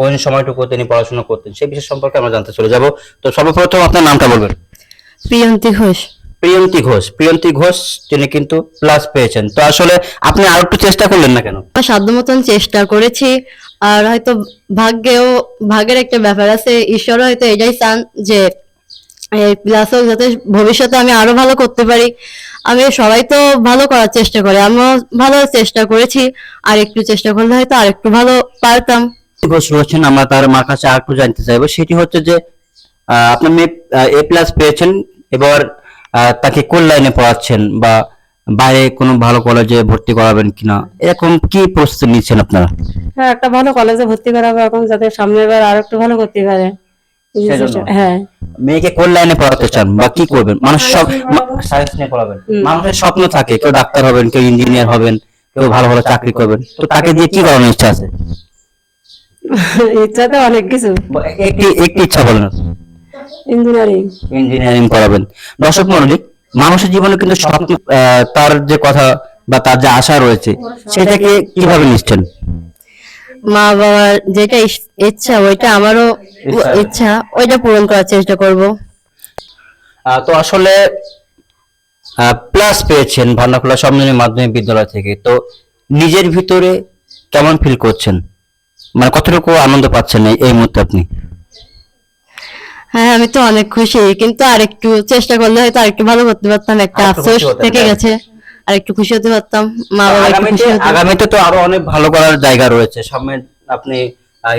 কোন সময়টুকু তিনি পড়াশোনা করতেন সেই বিষয় সম্পর্কে আমরা জানতে চলে যাব। তো সর্বপ্রথম আপনার নামটা বলবেন। প্রিয়ন্তী ঘোষ। প্রিয়ন্তী ঘোষ। প্রিয়ন্তী ঘোষ তিনি কিন্তু প্লাস পেয়েছেন। তো আসলে আপনি আর একটু চেষ্টা করলেন না কেন? সাধ্য মতন চেষ্টা করেছি আর হয়তো ভাগ্যেও ভাগ্যের একটা ব্যাপার আছে। ঈশ্বর হয়তো এটাই চান যে এই প্লাস হোক যাতে ভবিষ্যতে আমি আরও ভালো করতে পারি। আমি সবাই তো ভালো করার চেষ্টা করে আমিও ভালো চেষ্টা করেছি। আর একটু চেষ্টা করলে হয়তো আর একটু ভালো পারতাম। ঘোষ রয়েছেন আমরা তার মার কাছে আর একটু জানতে চাইব। সেটি হচ্ছে যে আপনার মেয়ে এ প্লাস পেয়েছেন এবার তাকে কোন লাইনে পড়াচ্ছেন বা বাইরে কোনো ভালো কলেজে ভর্তি করাবেন কিনা? এরকম কি প্রস্তুতি নিচ্ছেন আপনারা? হ্যাঁ একটা ভালো কলেজে ভর্তি করাবো এখন যাতে সামনের বার আর একটু ভালো করতে পারে। হ্যাঁ। মেয়েকে কোন লাইনে পড়াতে চান বা কি করবেন? মানুষ সব সায়েন্স নিয়ে পড়াবেন। মানুষের স্বপ্ন থাকে কেউ ডাক্তার হবেন কেউ ইঞ্জিনিয়ার হবেন কেউ ভালো ভালো চাকরি করবেন। তো তাকে দিয়ে কি করানোর ইচ্ছা আছে? ইচ্ছা তো অনেক কিছু। একটি একটি ইচ্ছা বলেন। ইঞ্জিনিয়ারিং। ইঞ্জিনিয়ারিং পড়াবেন। দর্শক মন্ডলী মানুষের জীবনে কিন্তু স্বপ্ন আহ, তার যে কথা বা তার যে আশা রয়েছে সেটাকে কীভাবে নিচ্ছেন? মা বাবার যেটা ইচ্ছা ওইটা আমারও ইচ্ছা। ইচ্ছা ওইটা পূরণ করার চেষ্টা করব। তো আসলে প্লাস পেয়েছেন ভান্ডাখোলা সম্মিলনী মাধ্যমিক বিদ্যালয় থেকে। তো নিজের ভিতরে কেমন ফিল করছেন? মানে কতটুকু আনন্দ পাচ্ছেন এই- মুহূর্তে আপনি? হ্যাঁ আমি তো অনেক খুশি কিন্তু আরেকটু চেষ্টা করলে হয়তো আরেকটু ভালো করতে পারতাম একটা আফসোস থেকে গেছে আর একটু খুশি হতে পারতাম মা বাবা একটু আগামীতে খুশি হতো আগামীতে তো আরও অনেক ভালো করার জায়গা রয়েছে সামনে আপনি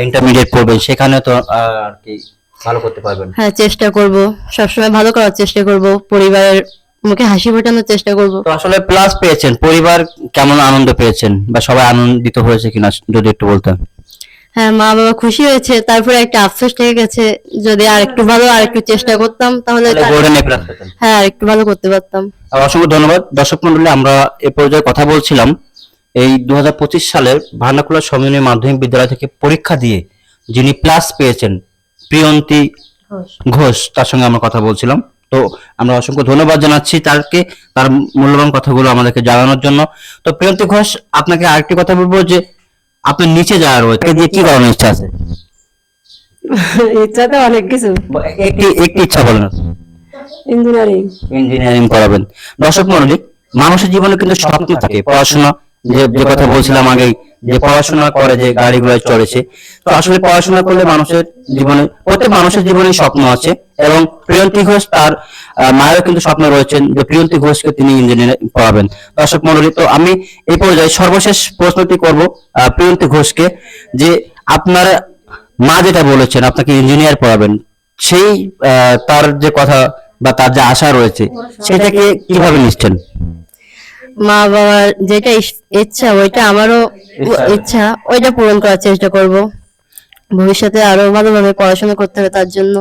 ইন্টারমিডিয়েট পড়বেন সেখানে তো আহ, আর কি ভালো করতে পারবেন। হ্যাঁ চেষ্টা করব সবসময় ভালো করার চেষ্টা করব পরিবারের মুখে হাসি ফোটানোর চেষ্টা করব। তো আসলে প্লাস পেয়েছেন পরিবার কেমন আনন্দ পেয়েছেন বা সবাই আনন্দিত হয়েছে কিনা যদি একটু বলতেন? হ্যাঁ মা বাবা খুশি হয়েছে তারপরে একটা আফসোস থেকে গেছে যদি আর একটু ভালো আর একটু চেষ্টা করতাম তাহলে হ্যাঁ আর একটু ভালো করতে পারতাম। অসংখ্য ধন্যবাদ। দর্শক মন্ডলী আমরা এ পর্যায়ে কথা বলছিলাম এই দুহাজার পঁচিশ সালের ভার্নাকুলার সম্মিলনী মাধ্যমিক বিদ্যালয় থেকে পরীক্ষা দিয়ে যিনি প্লাস পেয়েছেন প্রিয়ন্তী ঘোষ তার সঙ্গে আমরা কথা বলছিলাম। তো আমরা অসংখ্য ধন্যবাদ জানাচ্ছি তারকে তার মূল্যবান কথাগুলো আমাদেরকে জানানোর জন্য। তো প্রিয়ন্তী ঘোষ আপনাকে আরেকটি কথা বলব যে আপনার নিচে যাওয়া রয়েছে দিয়ে কি করানোর ইচ্ছা আছে? ইচ্ছা তো অনেক কিছু। একটি একটি ইচ্ছা বলেন। ইঞ্জিনিয়ারিং। ইঞ্জিনিয়ারিং করাবেন। দর্শক মন্ডলী মানুষের জীবনে কিন্তু স্বপ্ন থাকে পড়াশোনা যে যে কথা বলছিলাম আগে যে পড়াশোনা করে যে গাড়িগুলো চড়েছে। তো আসলে পড়াশোনা করলে মানুষের জীবনে প্রত্যেক মানুষের জীবনে স্বপ্ন আছে। এবং প্রিয়ন্তী ঘোষ তার মায়েরও কিন্তু স্বপ্ন রয়েছেন যে প্রিয়ন্তী ঘোষকে তিনি ইঞ্জিনিয়ার পড়াবেন। দর্শক মন্ডলী তো আমি এই পর্যায়ে সর্বশেষ প্রশ্নটি করব প্রিয়ন্তী ঘোষকে যে আপনার মা যেটা বলেছেন আপনাকে ইঞ্জিনিয়ার পড়াবেন সেই তার যে কথা বা তার যে আশা রয়েছে সেটাকে কীভাবে নিচ্ছেন? মা বাবার যেটা ইচ্ছা ওইটা আমারও ইচ্ছা। ইচ্ছা ওইটা পূরণ করার চেষ্টা করব। ভবিষ্যতে আরও ভালোভাবে পড়াশোনা করতে হবে তার জন্য।